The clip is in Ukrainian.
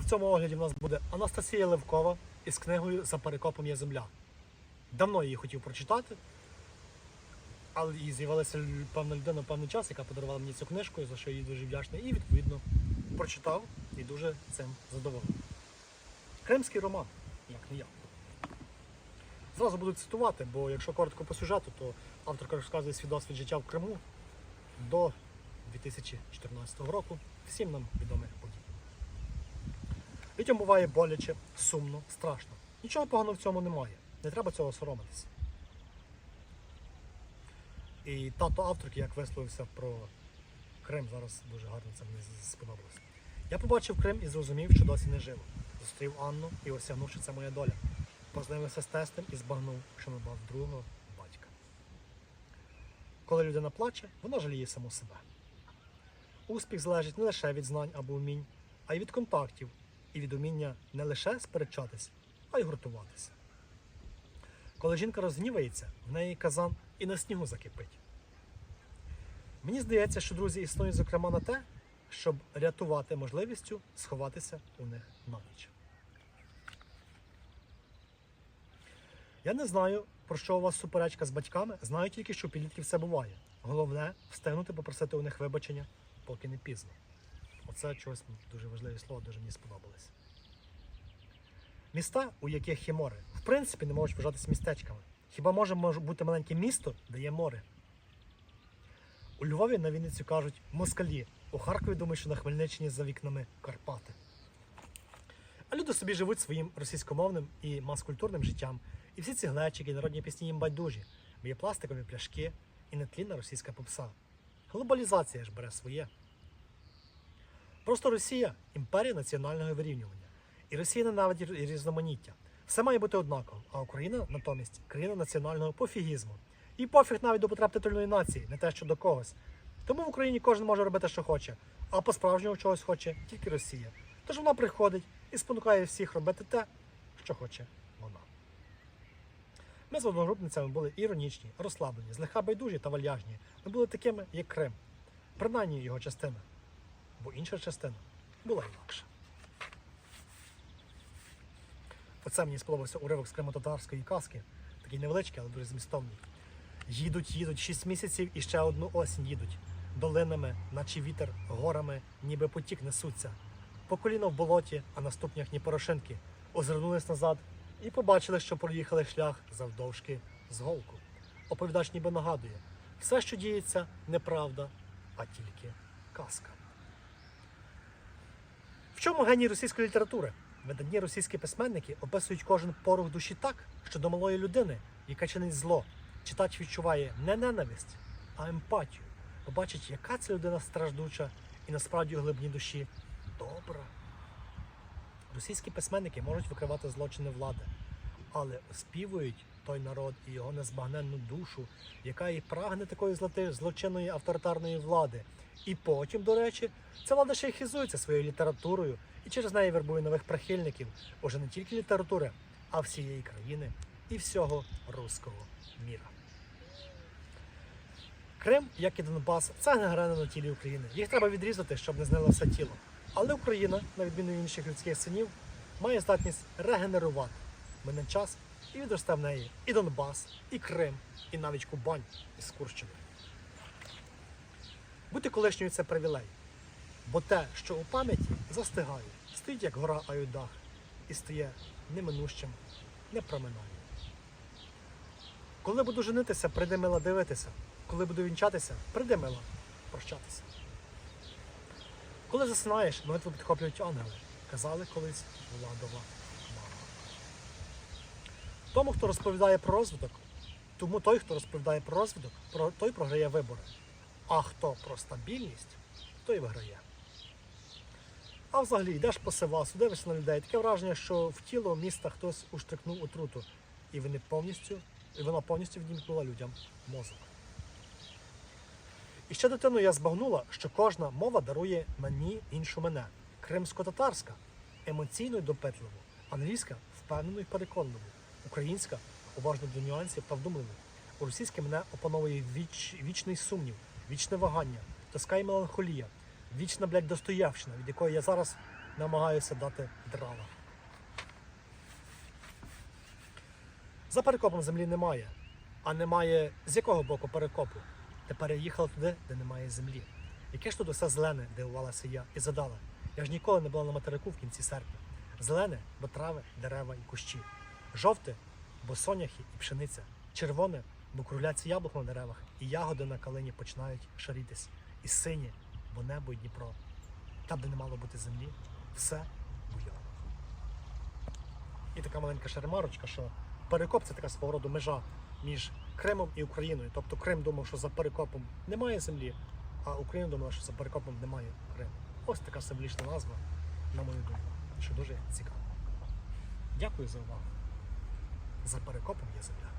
в цьому огляді в нас буде Анастасія Левкова із книгою За перекопом є земля. Давно її хотів прочитати, але і з'явилася певна людина певний час, яка подарувала мені цю книжку, за що я їй дуже вдячний. І відповідно прочитав і дуже цим задоволений. Кримський роман, як не я. Зразу буду цитувати, бо якщо коротко по сюжету, то авторка розказує свій досвід життя в Криму до 2014 року. Всім нам відомих Людям буває боляче, сумно, страшно. Нічого поганого в цьому немає. Не треба цього соромитися. І тато авторки, як висловився про Крим, зараз дуже гарно це мені сподобалося. Я побачив Крим і зрозумів, що досі не живо. Зустрів Анну і осягнув, що це моя доля. Познайомився з тестем і збагнув, що мав другого батька. Коли людина плаче, вона жаліє саму себе. Успіх залежить не лише від знань або вмінь, а й від контактів, і від уміння не лише сперечатись, а й гуртуватися. Коли жінка розгнівається, в неї казан і на снігу закипить. Мені здається, що друзі існують зокрема на те, щоб рятувати можливістю сховатися у них на ніч. Я не знаю, про що у вас суперечка з батьками, знаю тільки, що у підлітків все буває. Головне встигнути попросити у них вибачення, поки не пізно. Оце чогось дуже важливе слово, дуже мені сподобалось. Міста, у яких є море, в принципі, не можуть вважатися містечками. Хіба може бути маленьке місто, де є море? У Львові на Вінницю кажуть москалі. У Харкові думають, що на Хмельниччині за вікнами Карпати. А люди собі живуть своїм російськомовним і маскультурним життям. І всі ці глечики, і народні пісні їм байдужі, бо є пластикові пляшки і нетлінна російська попса. Глобалізація ж бере своє. Просто Росія імперія національного вирівнювання. І Росія ненавидить рі- різноманіття. Все має бути однаково, а Україна натомість країна національного пофігізму. І пофіг навіть до потреб титульної нації, не те, що до когось. Тому в Україні кожен може робити, що хоче, а по-справжньому чогось хоче тільки Росія. Тож вона приходить і спонукає всіх робити те, що хоче вона. Ми з одногрупницями були іронічні, розслаблені, злегка байдужі та вальяжні. Ми були такими, як Крим, принаймні його частина. Бо інша частина була інакша. Оце мені сподобався уривок з кримото-татарської казки, такий невеличкий, але дуже змістовний. Їдуть, їдуть шість місяців і ще одну осінь їдуть. Долинами, наче вітер, горами, ніби потік несуться. По коліно в болоті, а на ступнях ні порошинки. Озирнулись назад і побачили, що проїхали шлях завдовжки з голку. Оповідач ніби нагадує, все, що діється, неправда, а тільки казка. В чому геній російської літератури? Видатні російські письменники описують кожен порух душі так, що до малої людини, яка чинить зло, читач відчуває не ненависть, а емпатію. Побачить, яка ця людина страждуча і насправді у глибині душі добра. Російські письменники можуть викривати злочини влади, але оспівують той народ і його незбагненну душу, яка і прагне такої злочинної авторитарної влади. І потім, до речі, ця влада ще й хизується своєю літературою і через неї вербує нових прихильників уже не тільки літератури, а всієї країни і всього руського міра. Крим, як і Донбас, це гангрена на тілі України. Їх треба відрізати, щоб не знило все тіло. Але Україна, на відміну від інших людських синів, має здатність регенерувати. Мине час і відросте в неї і Донбас, і Крим, і навіть Кубань із Курщини. Бути колишньою це привілей. Бо те, що у пам'яті застигає, стоїть як гора Аюдах і стає неминущим, непроминальним. Коли буду женитися, прийде мила дивитися. Коли буду вінчатися, прийде мила прощатися. Коли засинаєш, молитву підхоплюють ангели. Казали колись владова. Тому, хто розповідає про розвиток, тому той, хто розповідає про розвиток, той програє вибори. А хто про стабільність, той виграє. А взагалі йдеш по Севасу, дивишся на людей. Таке враження, що в тіло міста хтось уштрикнув отруту, і вони повністю, і вона повністю відімкнула людям мозок. І ще дитиною я збагнула, що кожна мова дарує мені іншу мене. Кримсько-татарська емоційно й допитливо, англійська впевнено й переконливо, українська уважно до нюансів та вдумливо. У російській мене опановує віч, вічний сумнів, вічне вагання, тоска й меланхолія, вічна, блядь, достоявщина, від якої я зараз намагаюся дати дрова. За перекопом землі немає. А немає з якого боку перекопу? Тепер я їхала туди, де немає землі. Яке ж тут усе зелене, дивувалася я, і задала. Я ж ніколи не була на материку в кінці серпня. Зелене, бо трави, дерева і кущі. Жовте, бо соняхи і пшениця. Червоне, бо кругляться яблук на деревах, і ягоди на калині починають шарітись. І синє, бо небо і Дніпро. Там, де не мало бути землі, все буяло. І така маленька шермарочка, що перекоп це така свого роду межа між Кримом і Україною. Тобто Крим думав, що за перекопом немає землі, а Україна думала, що за перекопом немає Криму. Ось така символічна назва, на мою думку, що дуже цікаво. Дякую за увагу. За перекопом є земля.